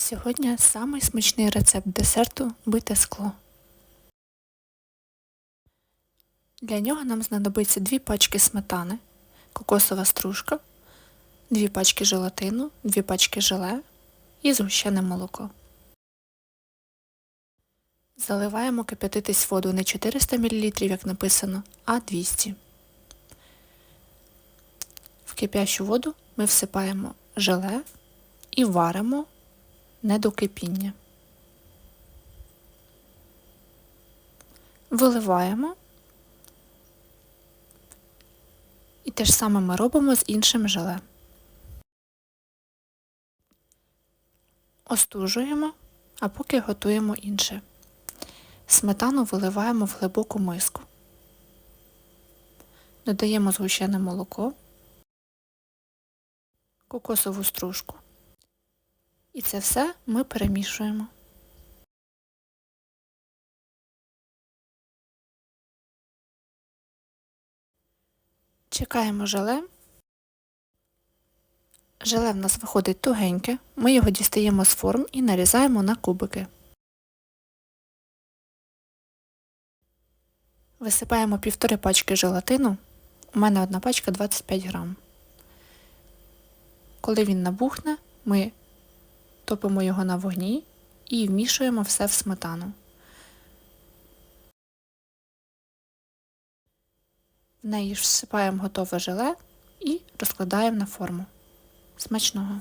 Сьогодні самий смачний рецепт десерту бите скло. Для нього нам знадобиться 2 пачки сметани, кокосова стружка, 2 пачки желатину, 2 пачки желе і згущене молоко. Заливаємо кип'ятитись воду не 400 мл, як написано, а 200 В кип'ящу воду ми всипаємо желе і варимо не до кипіння. Виливаємо. І те ж саме ми робимо з іншим желе. Остужуємо, а поки готуємо інше. Сметану виливаємо в глибоку миску. Додаємо згущене молоко, кокосову стружку. І це все ми перемішуємо. Чекаємо желе. Желе в нас виходить тугеньке, ми його дістаємо з форм і нарізаємо на кубики. Висипаємо півтори пачки желатину, у мене одна пачка 25 грам. Коли він набухне, ми топимо його на вогні і вмішуємо все в сметану. В неї ж всипаємо готове желе і розкладаємо на форму. Смачного!